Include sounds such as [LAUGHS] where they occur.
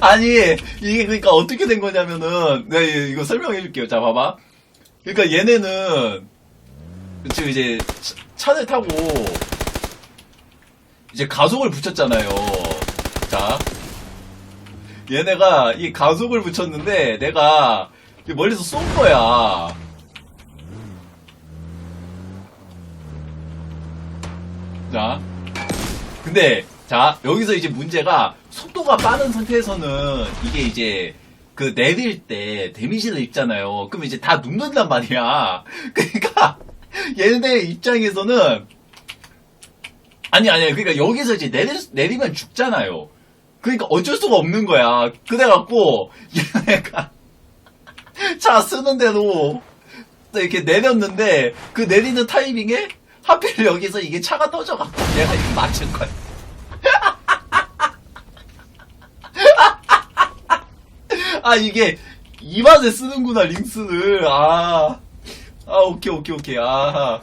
아니 이게 그러니까 어떻게 된 거냐면은 내가 이- 이거 설명해 줄게요. 자 봐봐. 그러니까 얘네는 지금 이제 차- 차를 타고 이제 가속을 붙였잖아요. 자 얘네가 이 가속을 붙였는데 내가 멀리서 쏜 거야. 자 근데 자 여기서 이제 문제가 속도가 빠른 상태에서는 이게 이제 그 내릴 때 데미지를 입잖아요. 그럼 이제 다 눕는단 말이야. [LAUGHS] 그러니까 얘네 입장에서는 아니 아니 그러니까 여기서 이제 내리, 내리면 죽잖아요. 그러니까 어쩔 수가 없는 거야. 그래갖고 얘네가 [LAUGHS] 차 쓰는데도 또 이렇게 내렸는데 그 내리는 타이밍에 하필 여기서 이게 차가 터져갖고 내가 이거 맞춘 거야. 아 이게 이 맛에 쓰는구나 링스를 아. 아 오케이 오케이 오케이. 아